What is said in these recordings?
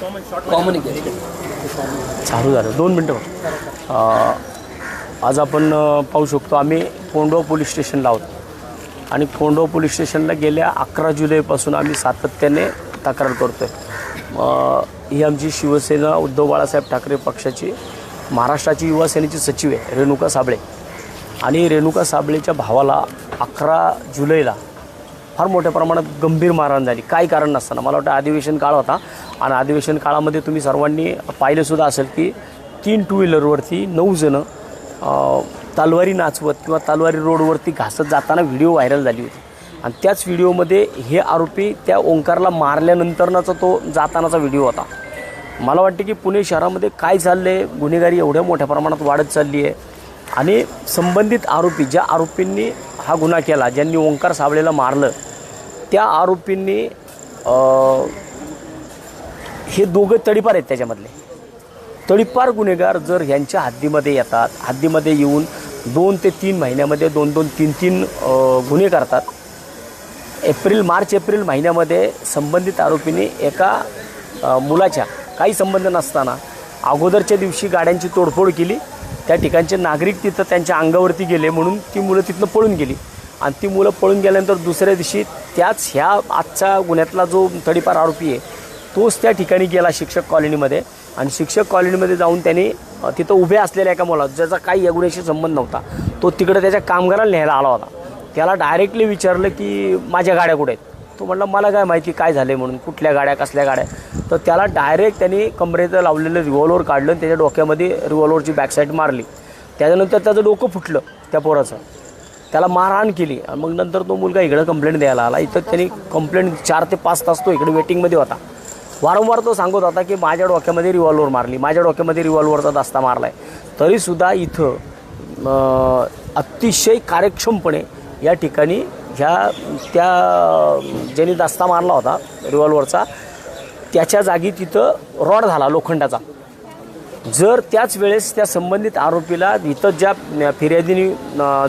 Common चालू झालं. दोन मिनटं आज आपण पाहू शकतो आम्ही कोंडवा पोलीस स्टेशनला आहोत. आणि कोंडवा पोलीस स्टेशनला गेल्या अकरा जुलैपासून आम्ही सातत्याने तक्रार करतो आहे ही आमची शिवसेना उद्धव बाळासाहेब ठाकरे पक्षाची महाराष्ट्राची युवा सेनेची सचिव आहे रेणुका साबळे. आणि रेणुका साबळेच्या भावाला अकरा जुलैला फार मोठ्या प्रमाणात गंभीर मारहाण झाली. काही कारण नसताना. मला वाटतं अधिवेशन काळ होता आणि अधिवेशन काळामध्ये तुम्ही सर्वांनी पाहिलंसुद्धा असेल की तीन टू व्हीलरवरती नऊ जणं तालवारी तलवारी नाचवत किंवा तलवारी रोडवरती घासत जाताना व्हिडिओ व्हायरल झाली होती. आणि त्याच व्हिडिओमध्ये हे आरोपी त्या ओंकारला मारल्यानंतरनाचा तो जातानाचा व्हिडिओ होता. मला वाटते की पुणे शहरामध्ये काय चाललं आहे गुन्हेगारी एवढ्या मोठ्या प्रमाणात वाढत चालली आहे. आणि संबंधित आरोपी ज्या आरोपींनी हा गुन्हा केला ज्यांनी ओंकार साबळेला मारलं त्या आरोपींनी हे दोघं तडीपार आहेत त्याच्यामधले. तडीपार गुन्हेगार जर ह्यांच्या हद्दीमध्ये येतात हद्दीमध्ये येऊन दोन ते तीन महिन्यामध्ये दोन दोन तीन तीन गुन्हे करतात एप्रिल मार्च एप्रिल महिन्यामध्ये संबंधित आरोपीने एका मुलाच्या काही संबंध नसताना अगोदरच्या दिवशी गाड्यांची तोडफोड केली त्या ठिकाणचे नागरिक तिथं त्यांच्या अंगावरती गेले म्हणून ती मुलं तिथनं पळून गेली. आणि ती मुलं पळून गेल्यानंतर दुसऱ्या दिवशी त्याच ह्या आजच्या गुन्ह्यातला जो थडीफार आरोपी आहे तोच त्या ठिकाणी गेला शिक्षक कॉलनीमध्ये. आणि शिक्षक कॉलनीमध्ये जाऊन त्यांनी तिथं उभे असलेल्या एका मुला ज्याचा काही या गुन्ह्याशी संबंध नव्हता तो तिकडे त्याच्या कामगाराला न्यायला आला होता. त्याला डायरेक्टली विचारलं की माझ्या गाड्या कुठे आहेत? तो म्हटलं मला काय माहिती काय झाले म्हणून कुठल्या गाड्या कसल्या गाड्या तर त्याला डायरेक्ट त्यांनी कमरेचं लावलेलं रिव्हॉल्वर काढलं आणि त्याच्या डोक्यामध्ये रिव्हॉल्वरची बॅकसाईड मारली. त्याच्यानंतर त्याचं डोकं फुटलं त्या पोराचं. त्याला मारहाण केली. मग नंतर तो मुलगा इकडं कंप्लेंट द्यायला आला. इथं त्यांनी कंप्लेंट चार ते पाच तास तो इकडे वेटिंगमध्ये होता. वारंवार तो सांगत होता की माझ्या डोक्यामध्ये रिव्हॉल्वर मारली. माझ्या डोक्यामध्ये रिव्हॉल्वरचा दास्ता मारला आहे तरीसुद्धा इथं अतिशय कार्यक्षमपणे या ठिकाणी ह्या त्या ज्यांनी दास्ता मारला होता रिव्हॉल्वरचा त्याच्या जागी तिथं रॉड झाला लोखंडाचा. जर त्याच वेळेस त्या संबंधित आरोपीला इथं ज्या फिर्यादीने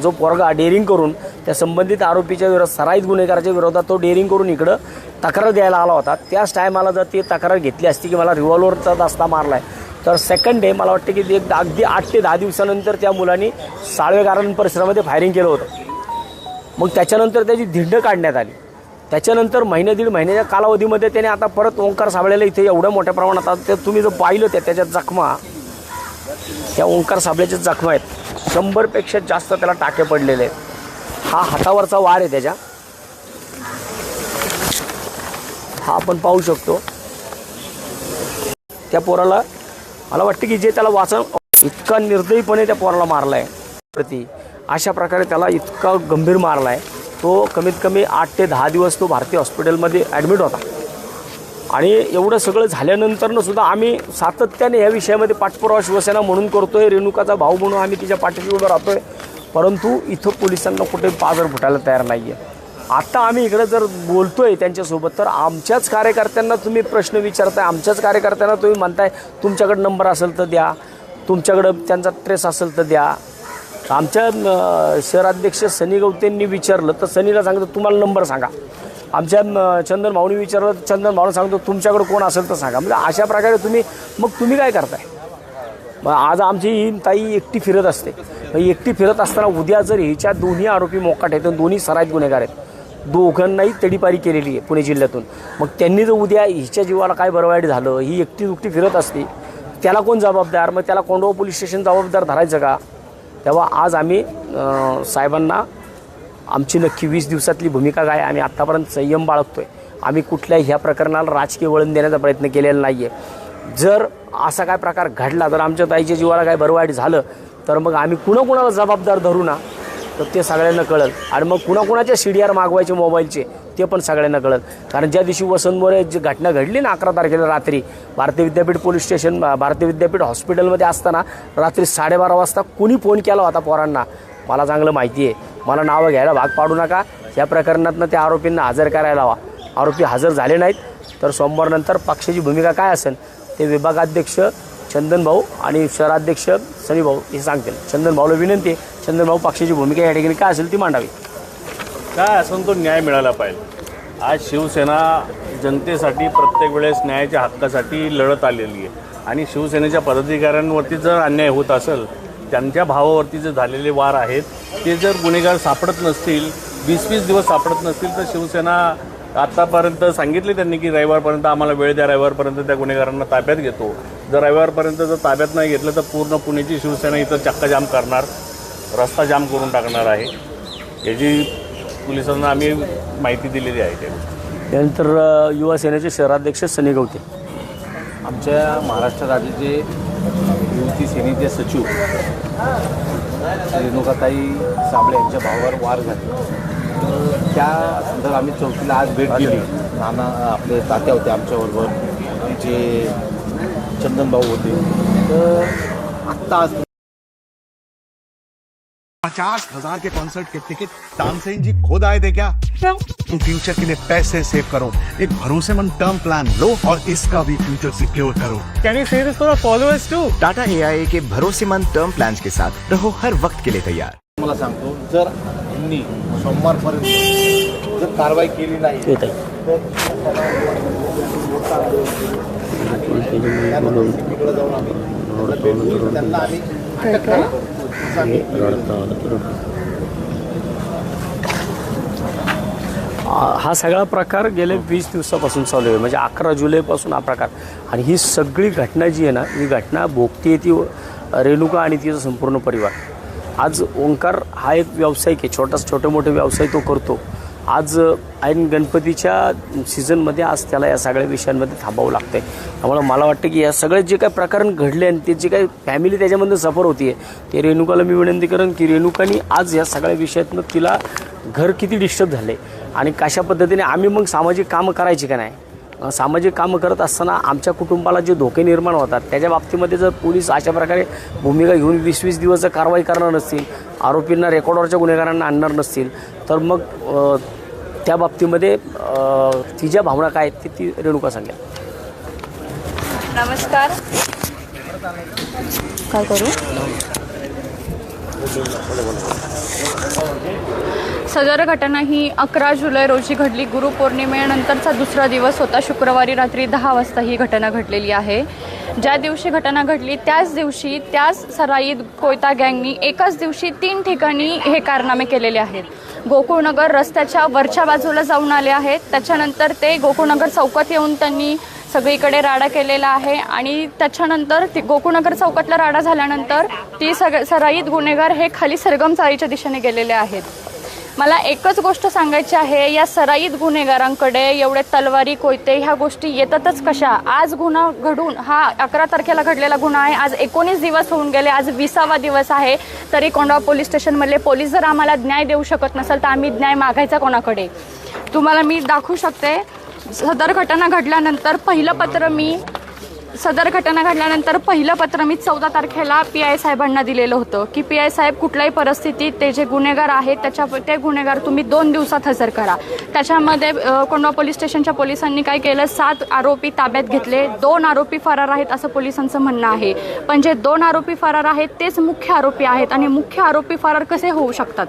जो पोरगा डेअरिंग करून त्या संबंधित आरोपीच्या विरोधात सराईत गुन्हेगाराच्या विरोधात तो डेअरिंग करून इकडं तक्रार द्यायला आला होता. त्याच टायमाला जर ती तक्रार घेतली असती की मला रिव्हॉल्वरचा दास्ता मारला आहे तर सेकंड डे मला वाटतं की एक अगदी आठ ते दहा दिवसानंतर त्या मुलांनी साळवेगारण परिसरामध्ये फायरिंग केलं होतं. मग त्याच्यानंतर त्याची धिंड काढण्यात आली. त्याच्यानंतर महिने दीड महिन्याच्या कालावधीमध्ये त्याने आता परत ओंकार साबळेला इथे एवढ्या मोठ्या प्रमाणात आता ते तुम्ही जर पाहिलं त्या त्याच्या जखमा त्या ओंकार साबळेच्या जखमा आहेत. शंभरपेक्षा जास्त त्याला टाके पडलेले आहेत. हा हातावरचा वार आहे त्याच्या. हा आपण पाहू शकतो. त्या पोराला मला वाटतं की जे त्याला वाचन इतका निर्दयीपणे त्या पोराला मारला आहे प्रति अशा प्रकारे त्याला इतका गंभीर मारला आहे तो कमीत कमी आठ ते दहा दिवस तो भारतीय हॉस्पिटलमध्ये ॲडमिट होता. आणि एवढं सगळं झाल्यानंतरनं सुद्धा आम्ही सातत्याने या विषयामध्ये पाठपुरावा शिवसेना म्हणून करतोय रेणुकाचा भाऊ म्हणून आम्ही तिच्या पाठीशी उभं आहे परंतु इथं पोलिसांना कुठे पाजर फुटायला तयार नाही आहे आत्ता आम्ही इकडे जर बोलतो आहे त्यांच्यासोबत तर आमच्याच कार्यकर्त्यांना तुम्ही प्रश्न विचारताय आमच्याच कार्यकर्त्यांना तुम्ही म्हणताय तुमच्याकडे नंबर असेल तर द्या तुमच्याकडं त्यांचा ट्रेस असेल तर द्या. आमच्या शहराध्यक्ष सनी गवतेंनी विचारलं तर सनीला सांगतो तुम्हाला नंबर सांगा. आमच्या चंदन भाऊनी विचारलं तर चंदन भाऊला सांगतो तुमच्याकडे कोण असेल तर सांगा. म्हणजे अशा प्रकारे तुम्ही मग तुम्ही काय करताय? मग आज आमची ही ताई एकटी फिरत असते. मग एकटी फिरत असताना उद्या जर हिच्या दोन्ही आरोपी मोकाट आहेत दोन्ही सराईत गुन्हेगार आहेत दोघांनाही तडीपारी केलेली आहे पुणे जिल्ह्यातून. मग त्यांनी जर उद्या हिच्या जीवाला काय बरं वाईट झालं ही एकटी दुकटी फिरत असते त्याला कोण जबाबदार? मग त्याला कोंडवा पोलीस स्टेशन जबाबदार धरायचं का? तेव्हा आज आम्ही साहेबांना आमची नक्की वीस दिवसातली भूमिका काय आम्ही आत्तापर्यंत संयम बाळगतो आहे आम्ही कुठल्याही ह्या प्रकरणाला राजकीय वळण देण्याचा प्रयत्न केलेला नाही आहे जर असा काय प्रकार घडला तर आमच्या ताईच्या जीवाला काय बरवाईट झालं तर मग आम्ही कुणाकुणाला जबाबदार धरू ना? तर ते सगळ्यांना कळलं. आणि मग कुणाकुणाच्या सी डी आर मागवायचे मोबाईलचे ते पण सगळ्यांना कळत कारण ज्या दिवशी वसंत मोरे जी घटना घडली ना अकरा तारखेला रात्री भारतीय विद्यापीठ पोलीस स्टेशन भारतीय विद्यापीठ हॉस्पिटलमध्ये असताना रात्री साडेबारा वाजता कुणी फोन केला होता पोरांना? मला चांगलं माहिती आहे. मला नावं घ्यायला भाग पाडू नका. या प्रकरणातनं त्या आरोपींना हजर करायला हवा आरोपी हजर झाले नाहीत. तर सोमवारनंतर पक्षाची भूमिका काय असेल? ते विभागाध्यक्ष चंदन भाऊ आणि शहराध्यक्ष सनी भाऊ हे सांगतील. चंदन भाऊला विनंती आहे. चंदन भाऊ पक्षाची भूमिका या ठिकाणी काय असेल ती मांडावी. काय असून तो न्याय मिळाला पाहिजे. आज शिवसेना जनतेसाठी प्रत्येक वेळेस न्यायाच्या हक्कासाठी लढत आलेली आहे. आणि शिवसेनेच्या पदाधिकाऱ्यांवरती जर अन्याय होत असेल त्यांच्या भावावरती जे झालेले वार आहेत ते जर गुन्हेगार सापडत नसतील वीस वीस दिवस सापडत नसतील तर शिवसेना आत्तापर्यंत सांगितले त्यांनी की रविवारपर्यंत आम्हाला वेळ द्या रविवारपर्यंत त्या गुन्हेगारांना ताब्यात घेतो. जर रविवारपर्यंत जर ताब्यात नाही घेतलं तर पूर्ण पुण्याची शिवसेना इथं चक्काजाम करणार रस्ता जाम करून टाकणार आहे. याची पोलिसांना आम्ही माहिती दिलेली आहे त्या त्यानंतर अ, युवा सेनेचे शहराध्यक्ष सनी गवते. आमच्या महाराष्ट्र राज्याचे युवती सेनेचे सचिव रेणुकाताई साबळे यांच्या भावावर वार झाले. तर त्या संदर्भात आम्ही चौकीला आज भेट दिली. नाना आपले तात्या होते आमच्याबरोबर. आमचे चंदन भाऊ होते. तर आत्ता आज पचास हजार के कॉन्सर्ट के टिकट तानसेन जी खुद आए थे क्या? तुम फ्यूचर के लिए पैसे सेव करो। एक भरोसेमंद टर्म प्लान लो और इसका भी फ्यूचर सिक्योर करो। Can you say this for our followers too? Tata A के भरोसेमंद टर्म प्लान के साथ रहो हर वक्त के लिए तैयार। मला सांगतो जर यांनी सोमवारपर्यंत जर कारवाई केली नाही जाऊन आम्ही त्यांना भेटू, त्यांना आम्ही हा सगळा प्रकार गेले वीस दिवसापासून चालू आहे. म्हणजे अकरा जुलैपासून हा प्रकार. आणि ही सगळी घटना जी आहे ना ही घटना भोगती ती रेणुका आणि तिचा संपूर्ण परिवार. आज ओंकार हा एक व्यावसायिक आहे. छोटा छोटे मोठे व्यवसाय तो करतो. आज ऐन गणपतीच्या सीझनमध्ये आज त्याला या सगळ्या विषयांमध्ये थांबावं लागतंय. त्यामुळे मला वाटतं की या सगळे जे काही प्रकरण घडले आणि ते जे काही फॅमिली त्याच्यामध्ये सफर होती आहे ते रेणुकाला मी विनंती करेन की रेणुकानी आज या सगळ्या विषयातनं तिला घर किती डिस्टर्ब झाले आणि कशा पद्धतीने आम्ही मग सामाजिक कामं करायची का नाही? सामाजिक कामं करत असताना आमच्या कुटुंबाला जे धोके निर्माण होतात त्याच्या बाबतीमध्ये जर पोलीस अशा प्रकारे भूमिका घेऊन वीस वीस दिवस जर कारवाई करणार नसतील आरोपींना रेकॉर्डवरच्या गुन्हेगारांना आणणार नसतील तर मग त्या बाबतीमध्ये तिच्या भावना काय आहेत ती ती रेणुका सांगेल नमस्कार. काय करू? सदर घटना ही अकरा जुलै रोजी घडली. गुरुपौर्णिमेनंतरचा दुसरा दिवस होता. शुक्रवारी रात्री दहा वाजता ही घटना घडलेली आहे. ज्या दिवशी घटना घडली त्याच दिवशी त्याच सराईत कोयता गँगनी एकाच दिवशी तीन ठिकाणी हे कारनामे केलेले आहेत. गोकुळनगर रस्त्याच्या वरच्या बाजूला जाऊन आले आहेत. त्याच्यानंतर ते गोकुळनगर चौकात येऊन त्यांनी सगळीकडे राडा केलेला आहे आणि त्याच्यानंतर ती गोकुळनगर चौकातला राडा झाल्यानंतर ती सग सराईत गुन्हेगार हे खाली सरगम चाळीच्या दिशेने गेलेले आहेत. मला एकच गोष्ट सांगायची आहे या सराईत गुन्हेगारांकडे एवढे तलवारी कोयते ह्या गोष्टी येतातच कशा? आज गुन्हा घडून हा अकरा तारखेला घडलेला गुन्हा आहे. आज एकोणीस दिवस होऊन गेले आज विसावा दिवस आहे. तरी कोंडावा पोलीस स्टेशनमधले पोलीस जर आम्हाला न्याय देऊ शकत नसेल तर आम्ही न्याय मागायचा कोणाकडे? तुम्हाला मी दाखवू शकते. सदर घटना घडल्यानंतर पहिलं पत्र मी सदर घटना घडल्यानंतर पहिलं पत्र मी चौदा तारखेला पी आय साहेबांना दिलेलं होतं की पी आय साहेब कुठल्याही परिस्थितीत ते जे गुन्हेगार आहेत त्याच्या ते गुन्हेगार तुम्ही दोन दिवसात हजर करा. त्याच्यामध्ये कोंडवा पोलीस स्टेशनच्या पोलिसांनी काय केलं? सात आरोपी ताब्यात घेतले. दोन आरोपी फरार आहेत असं पोलिसांचं म्हणणं आहे. पण जे दोन आरोपी फरार आहेत तेच मुख्य आरोपी आहेत आणि मुख्य आरोपी फरार कसे होऊ शकतात?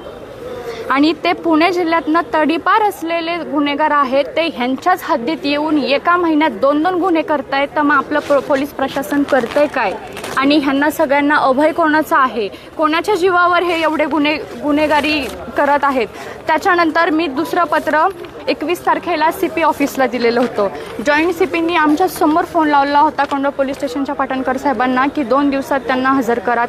आणि ते पुणे जिल्ह्यातनं तडीपार असलेले गुन्हेगार आहेत ते ह्यांच्याच हद्दीत येऊन एका महिन्यात दोन दोन गुन्हे करतायत. तर मग आपलं प्र- पोलीस प्रशासन करतंय काय? आणि ह्यांना सगळ्यांना अभय कोणाचं आहे? कोणाच्या जीवावर हे एवढे गुन्हे गुन्हेगारी करत आहेत? त्याच्यानंतर मी दुसरं पत्र एकवीस तारखेला सी पी ऑफिसला दिलेलं होतं. जॉईंट सी पींनी आमच्यासमोर फोन लावला होता कोंडो पोलीस स्टेशनच्या पाटणकर साहेबांना की दोन दिवसात त्यांना हजर करा.